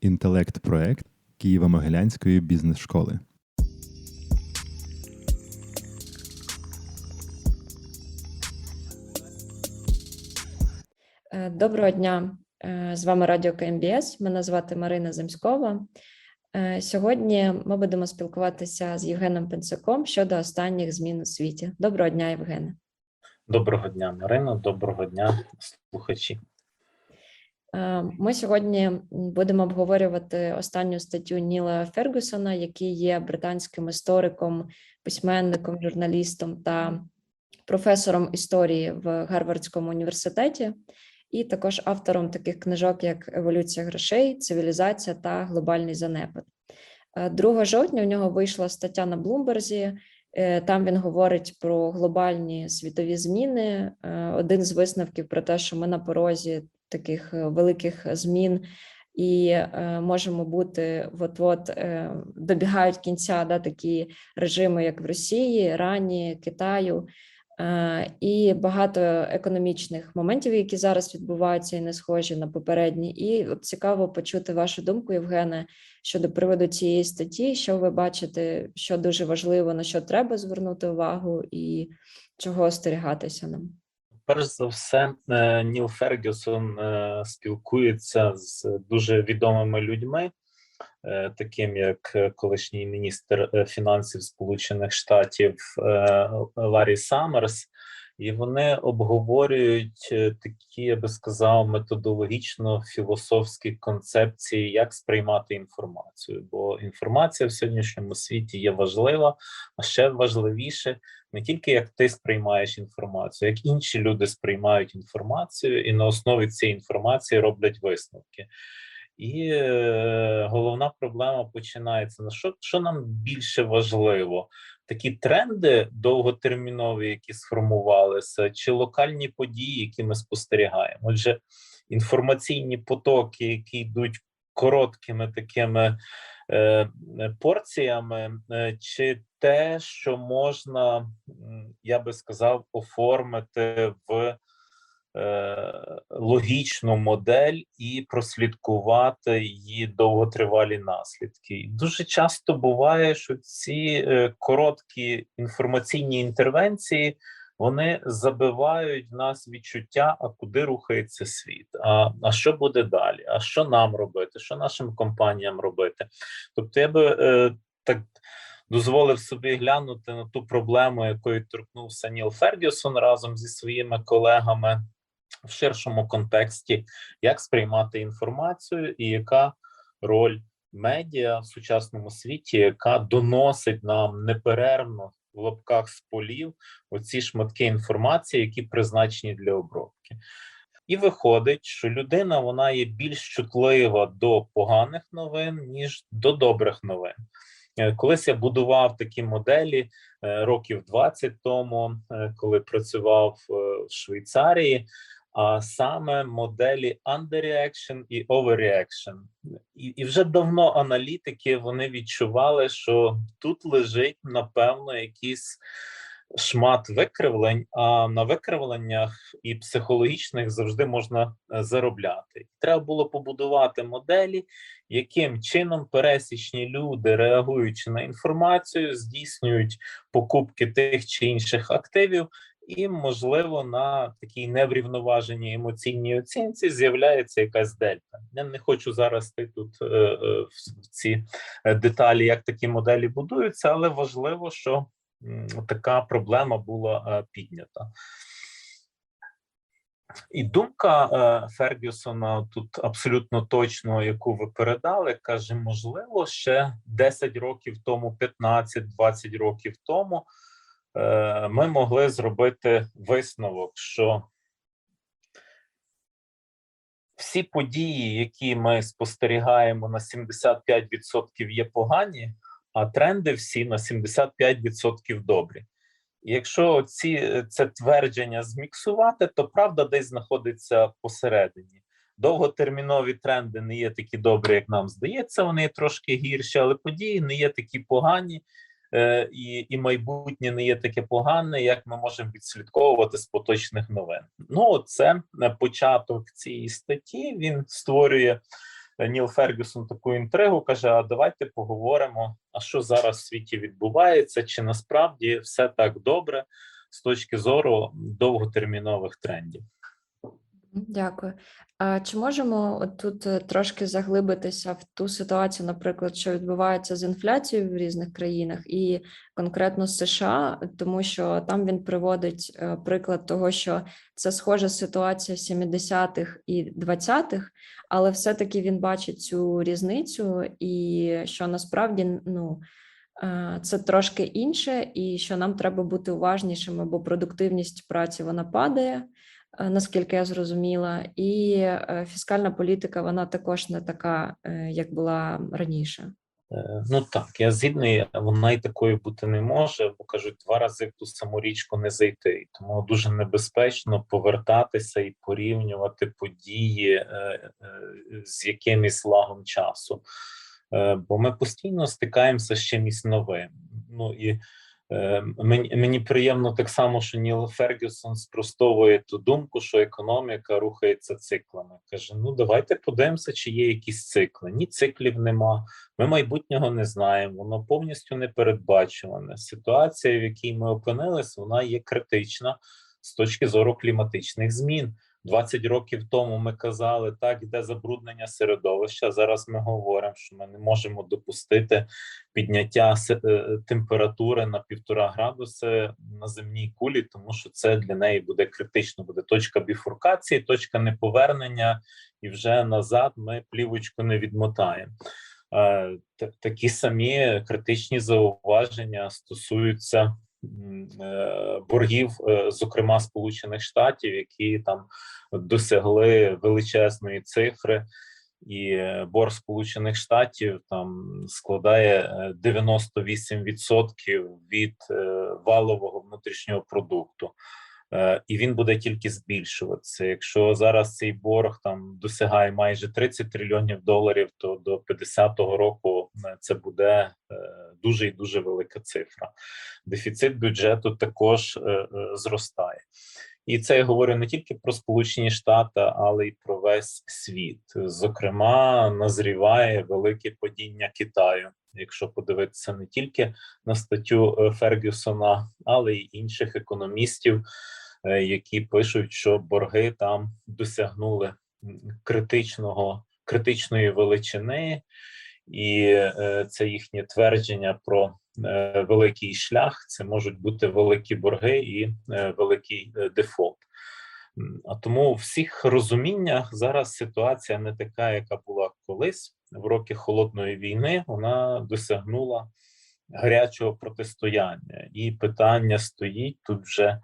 інтелект-проект Києво-Могилянської бізнес-школи. Е, Доброго дня, Е, з вами Радіо КМБС. Мене звати Марина Земськова. Е, Сьогодні ми будемо спілкуватися з Євгеном Пенсаком щодо останніх змін у світі. Доброго дня, Євгене. Доброго дня, Марина. Доброго дня, слухачі. Е, Ми сьогодні будемо обговорювати останню статтю Ніла Фергюсона, який є британським істориком, письменником, журналістом та професором історії в Гарвардському університеті, і також автором таких книжок, як Еволюція грошей, цивілізація та глобальний занепад. Е, 2 жовтня у нього вийшла стаття на Блумберзі. Е, Там він говорить про глобальні світові зміни. Е, Один з висновків про те, що ми на порозі таких е, великих змін і е, можемо бути от-от е, добігають кінця да, такі режими, як в Росії, Ірані, Китаю. І багато економічних моментів, які зараз відбуваються і не схожі на попередні. І от цікаво почути вашу думку, Євгене, щодо приводу цієї статті, що ви бачите, що дуже важливо, на що треба звернути увагу, і чого остерігатися нам. Перш за все, е, Ніл Фергюсон е, спілкується з дуже відомими людьми, е, таким як колишній міністр фінансів Сполучених Штатів Ларі Саммерс, і вони обговорюють е, такі, я би сказав, методологічно-філософські концепції, як сприймати інформацію. Бо інформація в сьогоднішньому світі є важлива, а ще важливіше не тільки як ти сприймаєш інформацію, як інші люди сприймають інформацію, і на основі цієї інформації роблять висновки. І е, головна проблема починається на що, що нам більше важливо: такі тренди довготермінові, які сформувалися, чи локальні події, які ми спостерігаємо. Отже, інформаційні потоки, які йдуть короткими такими е, порціями, е, чи те, що можна, я би сказав, оформити в е, логічну модель і прослідкувати її довготривалі наслідки. І дуже часто буває, що ці е, короткі інформаційні інтервенції вони забивають в нас відчуття, а куди рухається світ, а, а що буде далі, а що нам робити, що нашим компаніям робити. Тобто, я би е, так дозволив собі глянути на ту проблему, якою торкнувся Ніл Фергюсон разом зі своїми колегами в ширшому контексті, як сприймати інформацію і яка роль медіа в сучасному світі, яка доносить нам неперервно в лапках з полів оці шматки інформації, які призначені для обробки. І виходить, що людина вона є більш чутлива до поганих новин, ніж до добрих новин. Е, Колись я будував такі моделі е, років 20 тому, е, коли працював в Швейцарії, а саме моделі underreaction і overreaction. І, і вже давно аналітики вони відчували, що тут лежить напевно якийсь шмат викривлень, а на викривленнях і психологічних завжди можна е, заробляти. Треба було побудувати моделі, яким чином пересічні люди, реагуючи на інформацію, здійснюють покупки тих чи інших активів. І, можливо, на такій неврівноваженій емоційній оцінці з'являється якась дельта. Я не хочу зараз йти тут е, е, в ці е, деталі, як такі моделі будуються, але важливо, що така проблема була піднята. І думка Фергюсона тут абсолютно точно, яку ви передали, каже: можливо, ще 10 років тому, 15-20 років тому ми могли зробити висновок, що всі події, які ми спостерігаємо на 75% є погані, а тренди всі на 75% добрі. І якщо ці це твердження зміксувати, то правда десь знаходиться посередині. Довготермінові тренди не є такі добрі, як нам здається, вони трошки гірші, але події не є такі погані, е, і, і майбутнє не є таке погане, як ми можемо відслідковувати з поточних новин. Ну, це початок цієї статті. Він створює е, Ніл Фергюсон таку інтригу, каже: А давайте поговоримо, а що зараз в світі відбувається, чи насправді все так добре з точки зору довготермінових трендів. Дякую. А чи можемо тут е, трошки заглибитися в ту ситуацію, наприклад, що відбувається з інфляцією в різних країнах, і конкретно США, тому що там він приводить е, приклад того, що це схожа ситуація 70-х і 20-х, але все-таки він бачить цю різницю, і що насправді ну. е, Це трошки інше, і що нам треба бути уважнішими, бо продуктивність праці вона падає, наскільки я зрозуміла, і е, фіскальна політика вона також не така, е, як була раніше. Е, Ну так, я згідний, вона і такою бути не може, бо кажуть, два рази в ту саму річку не зайти. Тому дуже небезпечно повертатися і порівнювати події е, е, з якимось лагом часу. Е, Бо ми постійно стикаємося з чимось новим. Ну і е, мені, мені приємно так само, що Ніл Фергюсон спростовує ту думку, що економіка рухається циклами. Каже: ну давайте подивимося, чи є якісь цикли. Ні циклів нема. Ми майбутнього не знаємо, воно повністю непередбачуване. Ситуація, в якій ми опинились, вона є критична з точки зору кліматичних змін. 20 років тому ми казали, так йде забруднення середовища. Зараз ми говоримо, що ми не можемо допустити підняття е, температури на півтора градуси на земній кулі, тому що це для неї буде критично. Буде точка біфуркації, точка неповернення, і вже назад ми плівочку не відмотаємо. Е, Такі самі критичні зауваження стосуються боргів, е, зокрема Сполучених Штатів, які там досягли величезної цифри, і е, борг Сполучених Штатів там складає е, 98% від е, валового внутрішнього продукту. Е, І він буде тільки збільшуватися. Якщо зараз цей борг там досягає майже 30 трильйонів доларів, то до 50-го року е, це буде е, дуже і дуже велика цифра. Дефіцит бюджету також зростає. І це я говорю не тільки про Сполучені Штати, але й про весь світ. Зокрема, назріває велике падіння Китаю. Якщо подивитися не тільки на статтю е, Фергюсона, але й інших економістів, е, які пишуть, що борги там досягнули критичного критичної величини, і е, це їхнє твердження про великий шлях. Це можуть бути великі борги і е, великий е, дефолт. А тому у всіх розуміннях зараз ситуація не така, яка була колись в роки холодної війни. Вона досягнула гарячого протистояння, і питання стоїть тут вже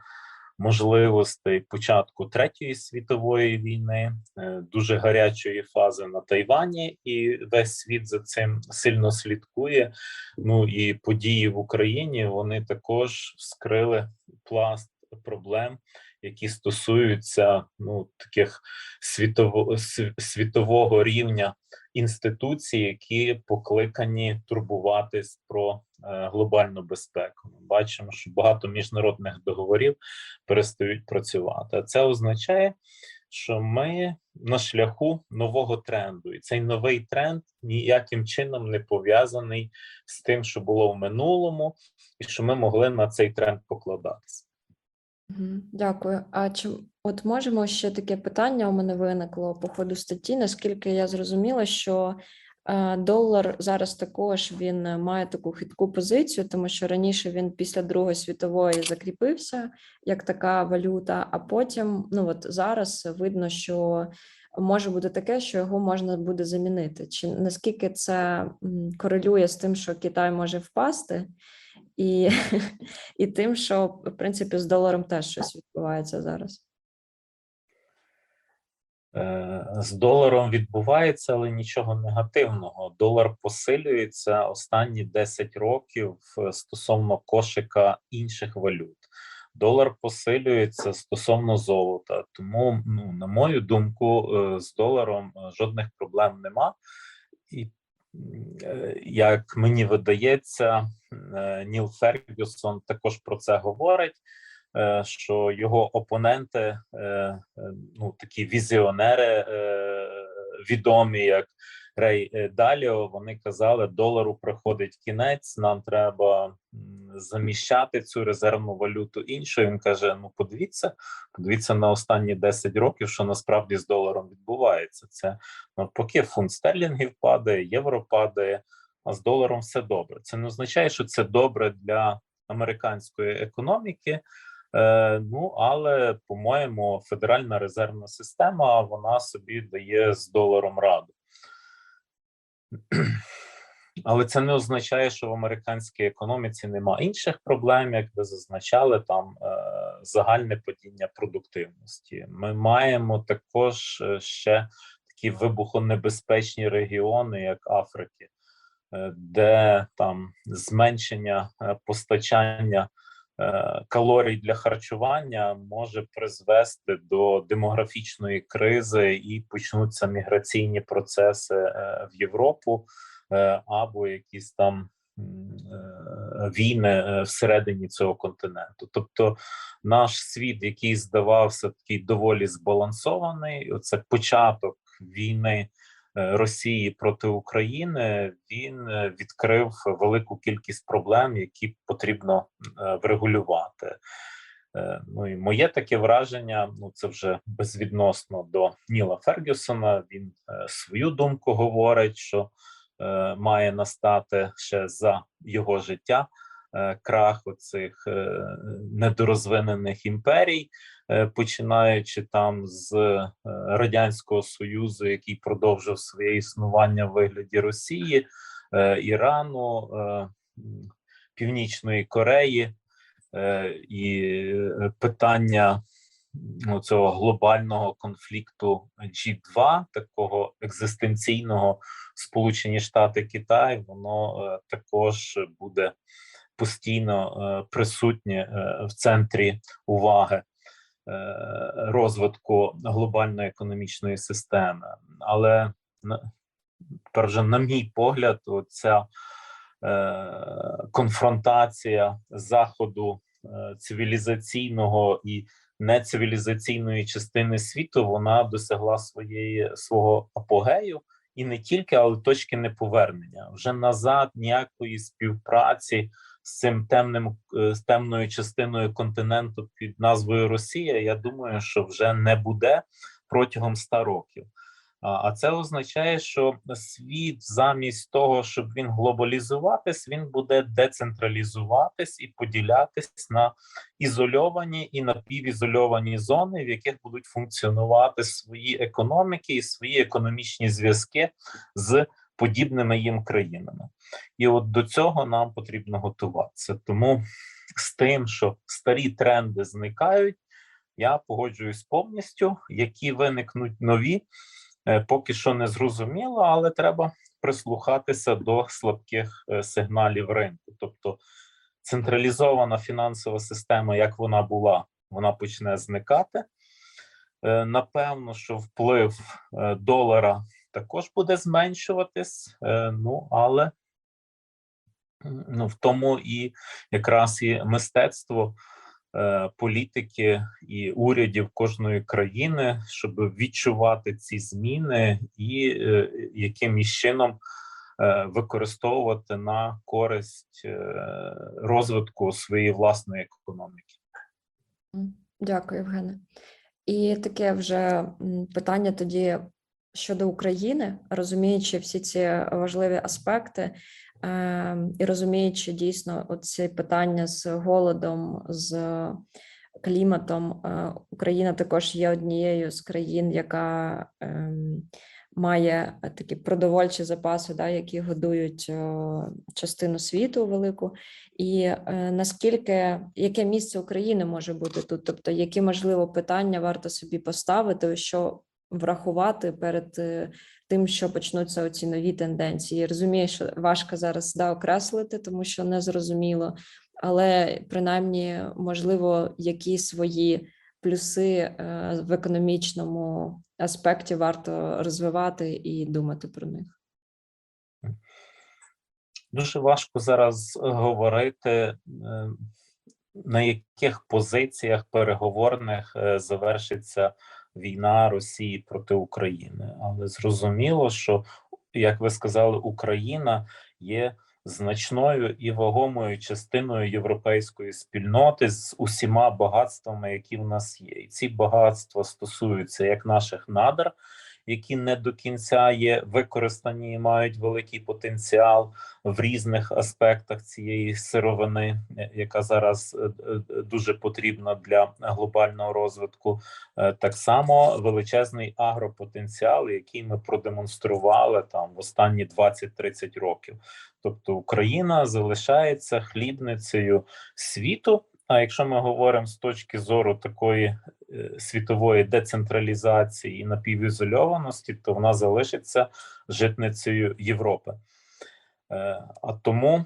можливостей початку третьої світової війни, е, дуже гарячої фази на Тайвані, і весь світ за цим сильно слідкує. Ну і події в Україні вони також вскрили пласт проблем, які стосуються ну таких світово світового рівня інституцій, які покликані турбуватись про е, глобальну безпеку. Ми бачимо, що багато міжнародних договорів перестають працювати. А це означає, що ми на шляху нового тренду, і цей новий тренд ніяким чином не пов'язаний з тим, що було в минулому, і що ми могли на цей тренд покладатися. Дякую. А чи от можемо ще таке питання у мене виникло по ходу статті? Наскільки я зрозуміла, що е, долар зараз також він е, має таку хитку позицію, тому що раніше він після Другої світової закріпився як така валюта, а потім, ну от зараз видно, що може бути таке, що його можна буде замінити. Чи наскільки це корелює з тим, що Китай може впасти? І, і тим, що в принципі з доларом теж щось відбувається зараз. Е, З доларом відбувається, але нічого негативного. Долар посилюється останні 10 років е, стосовно кошика інших валют. Долар посилюється стосовно золота. Тому, ну, на мою думку, е, з доларом жодних проблем нема. І як мені видається, е, Ніл Фергюсон також про це говорить е, що його опоненти, е, е, ну такі візіонери, е, відомі як Рей е, Даліо, вони казали, долару приходить кінець, нам треба заміщати цю резервну валюту іншою. Він каже: ну подивіться, подивіться на останні 10 років, що насправді з доларом відбувається. Це навпаки, фунт стерлінгів падає, євро падає, а з доларом все добре. Це не означає, що це добре для американської економіки. Е, ну але по-моєму, Федеральна резервна система вона собі дає з доларом раду. Але це не означає, що в американській економіці нема інших проблем, як ви зазначали, там е, загальне падіння продуктивності. Ми маємо також е, ще такі вибухонебезпечні регіони, як Африки, е, де там зменшення постачання калорій для харчування може призвести до демографічної кризи і почнуться міграційні процеси в Європу або якісь там е, війни е, всередині цього континенту. Тобто, наш світ, який здавався такий доволі збалансований, оце початок війни. е, Росії проти України він е, відкрив велику кількість проблем, які потрібно е, врегулювати. Е, Ну і моє таке враження. Ну це вже безвідносно до Ніла Фергюсона. Він е, свою думку говорить, що е, має настати ще за його життя е, крах оцих е, недорозвинених імперій, е, починаючи там з е, радянського союзу, який продовжив своє існування в вигляді Росії, е, Ірану, е, Північної Кореї е, і е, питання цього глобального конфлікту G2, такого екзистенційного Сполучені Штати Китай, воно е, також буде постійно е, присутнє е, в центрі уваги розвитку глобальної економічної системи. Але вже, на мій погляд, ця конфронтація заходу цивілізаційного і нецивілізаційної частини світу вона досягла своєї свого апогею, і не тільки, але точки неповернення. Вже назад ніякої співпраці з цим темним е, з темною частиною континенту під назвою Росія. Я думаю, що вже не буде протягом 100 років. А це означає, що світ замість того, щоб він глобалізуватись, він буде децентралізуватись і поділятись на ізольовані і напівізольовані зони, в яких будуть функціонувати свої економіки і свої економічні зв'язки з подібними їм країнами. І от до цього нам потрібно готуватися. Тому з тим, що старі тренди зникають, я погоджуюсь повністю, які виникнуть нові. Е, Поки що не зрозуміло, але треба прислухатися до слабких е, сигналів ринку. Тобто централізована фінансова система, як вона була, вона почне зникати. Е, Напевно, що вплив долара також буде зменшуватись. Ну але ну, в тому і якраз і мистецтво політики і урядів кожної країни, щоб відчувати ці зміни і е, якимось чином е, використовувати на користь е, розвитку своєї власної економіки. Дякую, Євгене. І таке вже питання тоді щодо України, розуміючи всі ці важливі аспекти, і розуміючи дійсно оці питання з голодом, з кліматом, е, Україна також є однією з країн, яка ем, має такі продовольчі запаси, да, які годують е, частину світу велику. І е, наскільки яке місце України може бути тут? Тобто, які можливо питання варто собі поставити, що врахувати перед е, тим, що почнуться оці нові тенденції? Я Розумію, що важко зараз да, окреслити, тому що не зрозуміло, але принаймні, можливо, які свої плюси е, в економічному аспекті варто розвивати і думати про них. Дуже важко зараз говорити, е, на яких позиціях переговорних завершиться війна Росії проти України, але зрозуміло, що як ви сказали, Україна є значною і вагомою частиною європейської спільноти з усіма багатствами, які в нас є. І ці багатства стосуються як наших надр, які не до кінця є використані і мають великий потенціал в різних аспектах цієї сировини, е, яка зараз е, е, дуже потрібна для глобального розвитку. Так само величезний агропотенціал, який ми продемонстрували там в останні 20-30 років. Тобто Україна залишається хлібницею світу. А якщо ми говоримо з точки зору такої е, світової децентралізації і напівізольованості, то вона залишиться житницею Європи. Е, А тому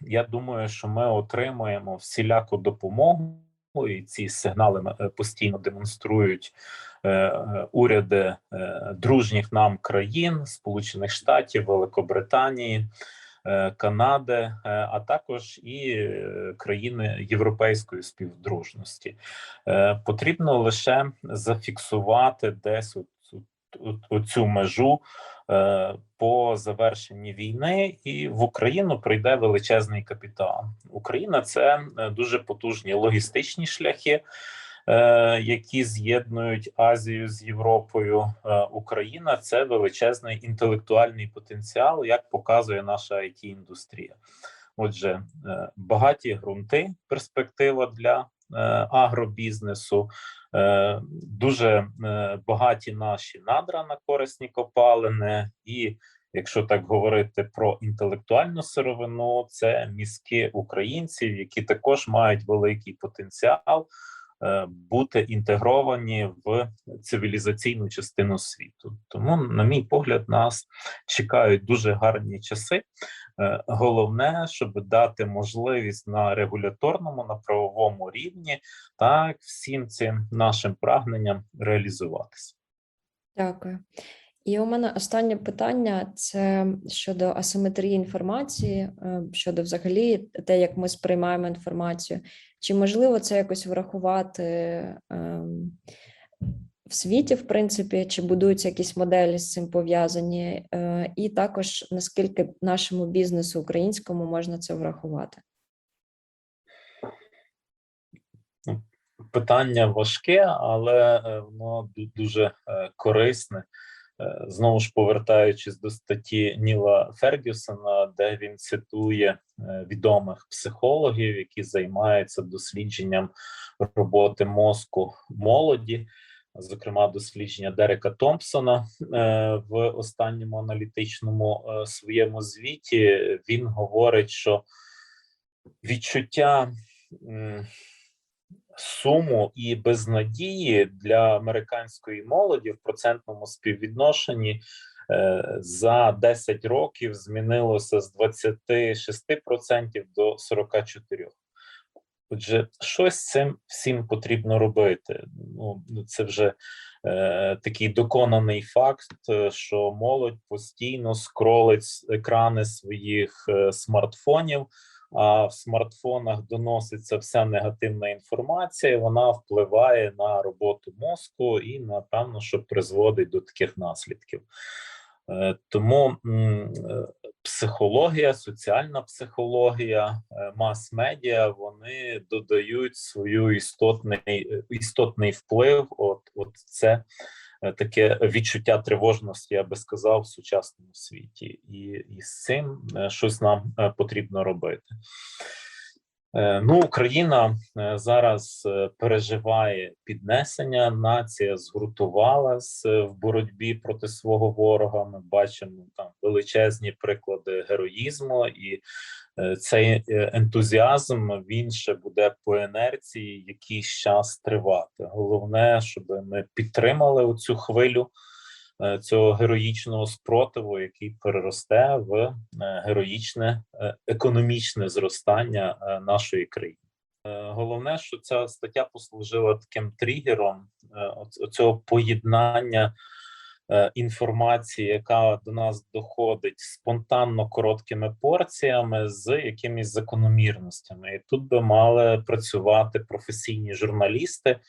я думаю, що ми отримуємо всіляку допомогу, і ці сигнали е, постійно демонструють уряди дружніх нам країн, Сполучених Штатів, Великобританії. Е, Канади, е, а також і е, країни європейської співдружності. Потрібно лише зафіксувати десь цю межу по завершенні війни, і в Україну прийде величезний капітал. Україна це дуже потужні логістичні шляхи. Е, Які з'єднують Азію з Європою, Е, Україна це величезний інтелектуальний потенціал, як показує наша it індустрія. Отже, е, багаті ґрунти, перспектива для агробізнесу, дуже багаті наші надра на корисні копалини, і якщо так говорити про інтелектуальну сировину, це мізки українців, які також мають великий потенціал. Е, Бути інтегровані в цивілізаційну частину світу, тому, на мій погляд, нас чекають дуже гарні часи. Е, Головне, щоб дати можливість на регуляторному, на правовому рівні так всім цим нашим прагненням реалізуватися. Дякую. І у мене останнє питання це щодо асиметрії інформації, е, щодо взагалі те, як ми сприймаємо інформацію. Чи можливо це якось врахувати ем, в світі, в принципі, чи будуються якісь моделі з цим пов'язані? Е, І також наскільки нашому бізнесу українському можна це врахувати? Питання важке, але е, воно дуже е, корисне. Е, Знову ж повертаючись до статті Ніла Фергюсона, де він цитує е, відомих психологів, які займаються дослідженням роботи мозку молоді, зокрема дослідження Дерека Томпсона е, в останньому аналітичному своєму звіті. Він говорить, що відчуття. Суму і безнадії для американської молоді в процентному співвідношенні е, за 10 років змінилося з 26% до 44%. Отже, щось з цим всім потрібно робити. Ну, це вже е, такий доконаний факт, е, що молодь постійно скролить екрани своїх е, смартфонів, а в смартфонах доноситься вся негативна інформація, вона впливає на роботу мозку і, напевно, що призводить до таких наслідків. Е, Тому е, психологія, соціальна психологія, е, мас-медіа вони додають свою істотний, істотний вплив. От, от це таке відчуття тривожності, я би сказав, в сучасному світі, і, і з цим е, щось нам е, потрібно робити. Е, Ну, Україна е, зараз е, переживає піднесення. Нація згуртувалась в боротьбі проти свого ворога. Ми бачимо там величезні приклади героїзму, і цей ентузіазм він ще буде по інерції якийсь час тривати. Головне, щоб ми підтримали цю хвилю цього героїчного спротиву, який переросте в е, героїчне е, економічне зростання е, нашої країни. Е, Головне, що ця стаття послужила таким тригером е, оцього поєднання е, інформації, яка до нас доходить спонтанно короткими порціями з якимись закономірностями. І тут би мали працювати професійні журналісти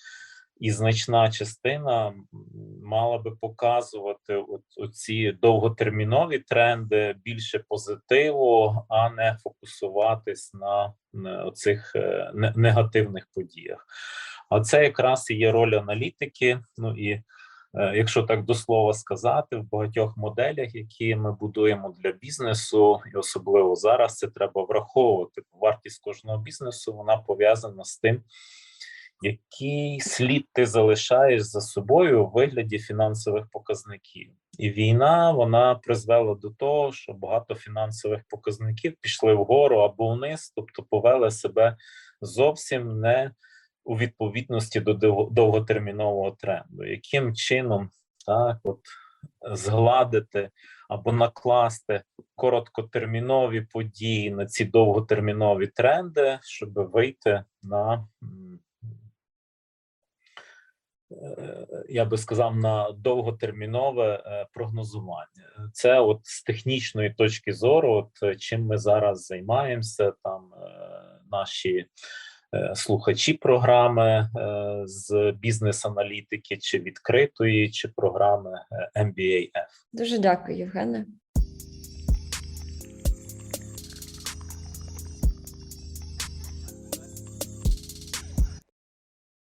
і значна частина мала би показувати от, оці довготермінові тренди, більше позитиву, а не фокусуватись на, оцих е, негативних подіях. А це якраз і є роль аналітики. Ну і е, якщо так до слова сказати, в багатьох моделях, які ми будуємо для бізнесу, і особливо зараз це треба враховувати. Вартість кожного бізнесу вона пов'язана з тим, який слід ти залишаєш за собою у вигляді фінансових показників. І війна вона призвела до того, що багато фінансових показників пішли вгору або вниз, тобто повели себе зовсім не у відповідності до довготермінового тренду. Яким чином так, от згладити або накласти короткотермінові події на ці довготермінові тренди, щоб вийти на я би сказав, на довготермінове е, прогнозування. Це от з технічної точки зору, от е, чим ми зараз займаємося, там е, наші е, слухачі програми е, з бізнес-аналітики, чи відкритої, чи програми е, MBAF. Дуже дякую, Євгене.